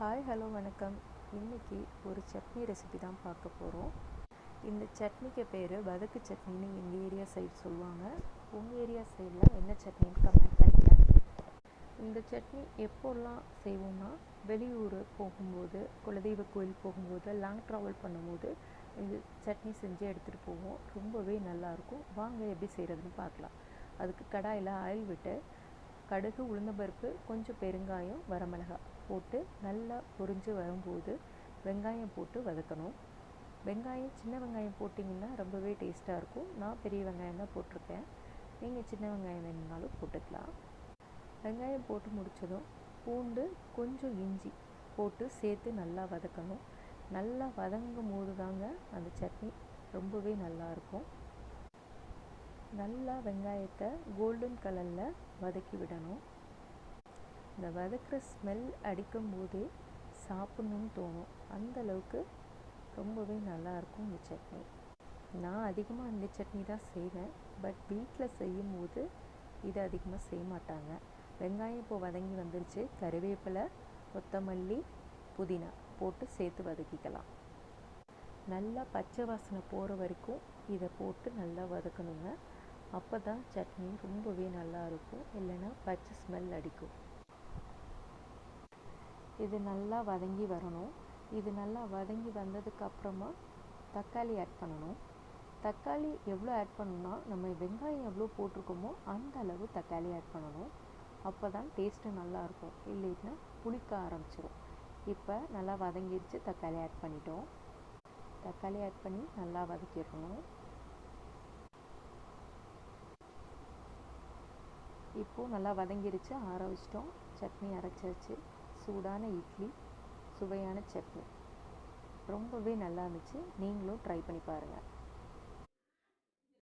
Hi hello வணக்கம். இன்றைக்கி ஒரு சட்னி ரெசிபி தான் பார்க்க போகிறோம் இந்த சட்னிக்கு பேர் வதக்கு சட்னின்னு எங்கள் ஏரியா சைடு சொல்லுவாங்க. உங்கள் ஏரியா சைடில் என்ன சட்னின்னு கமெண்ட் பண்ணுங்கள் இந்த சட்னி எப்போல்லாம் செய்வோம்னா வெளியூர் போகும்போது குலதெய்வ கோயில் போகும்போது லாங் ட்ராவல் பண்ணும்போது இந்த சட்னி செஞ்சு எடுத்துகிட்டு போவோம். ரொம்பவே நல்லாயிருக்கும் வாங்க எப்படி செய்கிறதுன்னு பார்க்கலாம். அதுக்கு கடாயில் ஆயில் விட்டு கடுகு உளுந்தம்பருப்பு கொஞ்சம் பெருங்காயம் வரமிளகாய் போட்டு நல்லா பொரிஞ்சு வரும்போது வெங்காயம் போட்டு வதக்கணும். வெங்காயம் சின்ன வெங்காயம் போட்டிங்கன்னா ரொம்பவே டேஸ்ட்டாக இருக்கும். நான் பெரிய வெங்காயம் தான் போட்டிருக்கேன். நீங்கள் சின்ன வெங்காயம் வேணும்னாலும் போட்டுக்கலாம். வெங்காயம் போட்டு முடித்ததும் பூண்டு கொஞ்சம் இஞ்சி போட்டு சேர்த்து நல்லா வதக்கணும். நல்லா வதங்கும் போது தாங்க அந்த சட்னி ரொம்பவே நல்லாயிருக்கும் நல்லா வெங்காயத்தை கோல்டன் கலரில் வதக்கி விடணும். இந்த வதக்குற ஸ்மெல் அடிக்கும் போதே சாப்பிட்ணுன்னு தோணும். அந்த அளவுக்கு ரொம்பவே நல்லாயிருக்கும் இந்த சட்னி. நான் அதிகமாக இந்த சட்னி தான் செய்வேன். பட் வீட்டில் செய்யும் போது இதை அதிகமாக செய்ய மாட்டாங்க. வெங்காயம் இப்போ வதங்கி வந்துருச்சு. கருவேப்பிலை கொத்தமல்லி புதினா போட்டு சேர்த்து வதக்கிக்கலாம். நல்லா பச்சை வாசனை போகிற வரைக்கும் இதை போட்டு நல்லா வதக்கணுங்க. அப்போ தான் சட்னி ரொம்பவே நல்லா இருக்கும். இல்லைன்னா பச்சை ஸ்மெல் அடிக்கும். இது நல்லா வதங்கி வரணும். இது நல்லா வதங்கி வந்ததுக்கு அப்புறமா தக்காளி ஆட் பண்ணணும். தக்காளி எவ்வளோ ஆட் பண்ணணும்னா நம்ம வெங்காயம் எவ்வளோ போட்டிருக்கோமோ அந்த அளவு தக்காளி ஆட் பண்ணணும். அப்போ தான் டேஸ்ட்டு நல்லாயிருக்கும் இல்லைன்னா புளிக்க ஆரம்பிச்சிடும் இப்போ நல்லா வதங்கிடுச்சு தக்காளி ஆட் பண்ணிட்டோம். தக்காளி ஆட் பண்ணி நல்லா வதக்கிடணும். இப்போது நல்லா வதங்கிருச்சு ஆற வச்சிட்டோம். சட்னி அரைச்சாச்சு. சூடான இட்லி சுவையான சட்னி. ரொம்பவே நல்லா இருந்துச்சு. நீங்களும் ட்ரை பண்ணி பாருங்கள்